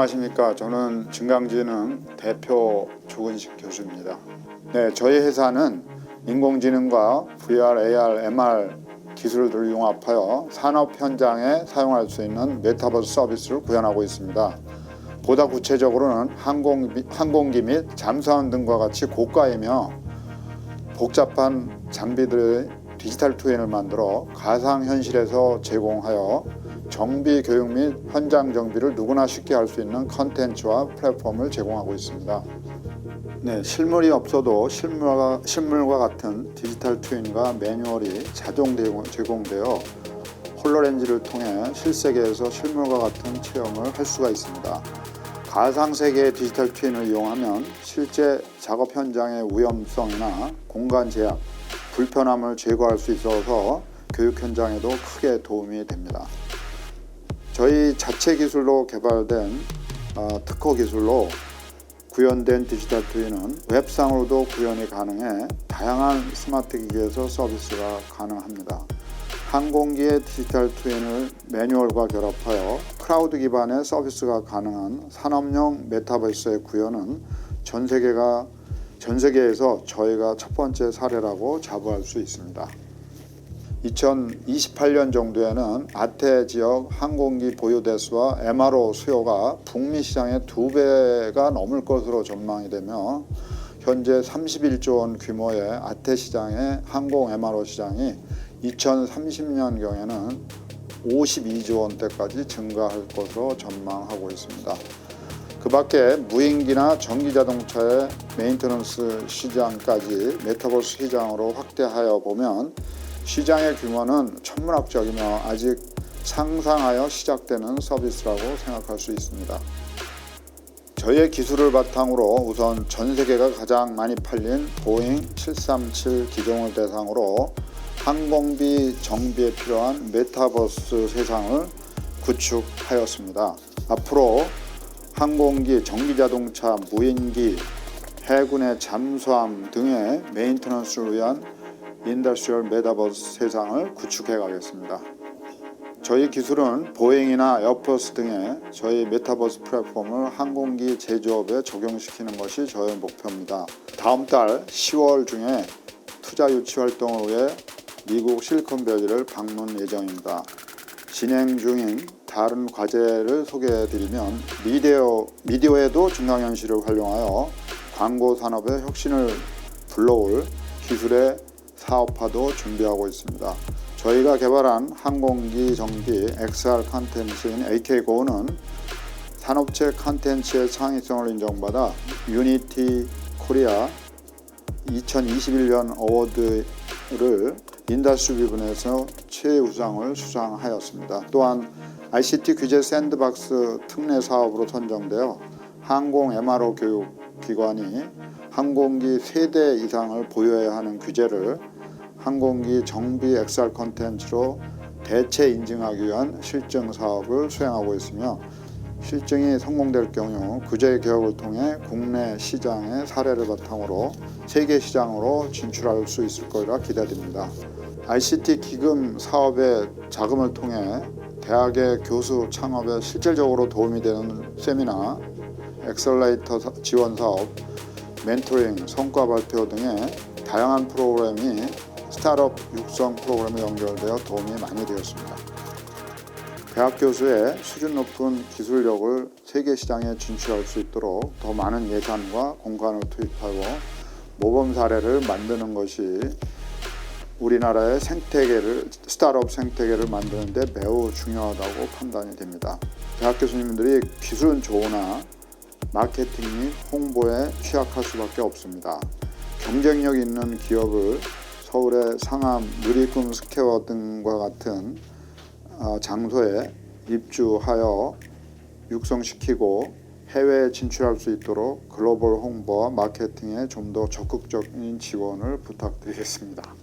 안녕하십니까. 저는 증강지능 대표 조근식 교수입니다. 네, 저희 회사는 인공지능과 VR, AR, MR 기술들을 융합하여 산업 현장에 사용할 수 있는 메타버스 서비스를 구현하고 있습니다. 보다 구체적으로는 항공, 항공기 및 잠수함 등과 같이 고가이며 복잡한 장비들의 디지털 트윈을 만들어 가상 현실에서 제공하여 정비 교육 및 현장 정비를 누구나 쉽게 할 수 있는 컨텐츠와 플랫폼을 제공하고 있습니다. 네, 실물이 없어도 실물과, 실물과 같은 디지털 트윈과 매뉴얼이 자동 제공- 제공되어 홀로렌즈를 통해 실세계에서 실물과 같은 체험을 할 수가 있습니다. 가상 세계의 디지털 트윈을 이용하면 실제 작업 현장의 위험성이나 공간 제약, 불편함을 제거할 수 있어서 교육 현장에도 크게 도움이 됩니다. 저희 자체 기술로 개발된 어, 특허 기술로 구현된 디지털 트윈은 웹상으로도 구현이 가능해 다양한 스마트 기기에서 서비스가 가능합니다. 항공기의 디지털 트윈을 매뉴얼과 결합하여 클라우드 기반의 서비스가 가능한 산업용 메타버스의 구현은 전 세계가 전 세계에서 저희가 첫 번째 사례라고 자부할 수 있습니다. 2028년 정도에는 아태 지역 항공기 보유 대수와 MRO 수요가 북미 시장의 두 배가 넘을 것으로 전망이 되며 현재 31조 원 규모의 아태 시장의 항공 MRO 시장이 2030년경에는 52조 원대까지 증가할 것으로 전망하고 있습니다. 그 밖에 무인기나 전기 자동차의 메인터넌스 시장까지 메타버스 시장으로 확대하여 보면 시장의 규모는 천문학적이며 아직 상상하여 시작되는 서비스라고 생각할 수 있습니다. 저희의 기술을 바탕으로 우선 전 세계가 가장 많이 팔린 보잉 737 기종을 대상으로 항공비 정비에 필요한 메타버스 세상을 구축하였습니다. 앞으로 항공기, 전기자동차, 무인기, 해군의 잠수함 등의 메인터넌스를 위한 인더스트리얼 메타버스 세상을 구축해 가겠습니다. 저희 기술은 보잉이나 에어버스 등의 저희 메타버스 플랫폼을 항공기 제조업에 적용시키는 것이 저의 목표입니다. 다음 달 10월 중에 투자 유치 활동을 위해 미국 실리콘밸리를 방문 예정입니다. 진행 중인 다른 과제를 소개해드리면 미디어, 미디어에도 증강현실을 활용하여 광고 산업의 혁신을 불러올 기술의 사업화도 준비하고 있습니다. 저희가 개발한 항공기 정비 XR 컨텐츠인 AKGO는 산업체 컨텐츠의 창의성을 인정받아 유니티 코리아 2021년 어워드를 인더스트리 부분에서 최우상을 수상하였습니다. 또한 ICT 규제 샌드박스 특례 사업으로 선정되어 항공 MRO 교육 기관이 항공기 세대 이상을 보유해야 하는 규제를 항공기 정비 XR 컨텐츠로 대체 인증하기 위한 실증 사업을 수행하고 있으며 실증이 성공될 경우 규제 개혁을 통해 국내 시장의 사례를 바탕으로 세계 시장으로 진출할 수 있을 거라 기대됩니다. ICT 기금 사업의 자금을 통해 대학의 교수 창업에 실질적으로 도움이 되는 세미나, 엑셀레이터 사- 지원 사업, 멘토링, 성과 발표 등의 다양한 프로그램이 스타트업 육성 프로그램에 연결되어 도움이 많이 되었습니다. 대학 교수의 수준 높은 기술력을 세계 시장에 진출할 수 있도록 더 많은 예산과 공간을 투입하고 모범 사례를 만드는 것이 우리나라의 생태계를 스타트업 생태계를 만드는데 매우 중요하다고 판단이 됩니다. 대학 교수님들이 기술은 좋으나 마케팅 및 홍보에 취약할 수밖에 없습니다. 경쟁력 있는 기업을 서울의 상암, 누리꿈 스퀘어 등과 같은 어, 장소에 입주하여 육성시키고 해외에 진출할 수 있도록 글로벌 홍보와 마케팅에 좀 더 적극적인 지원을 부탁드리겠습니다.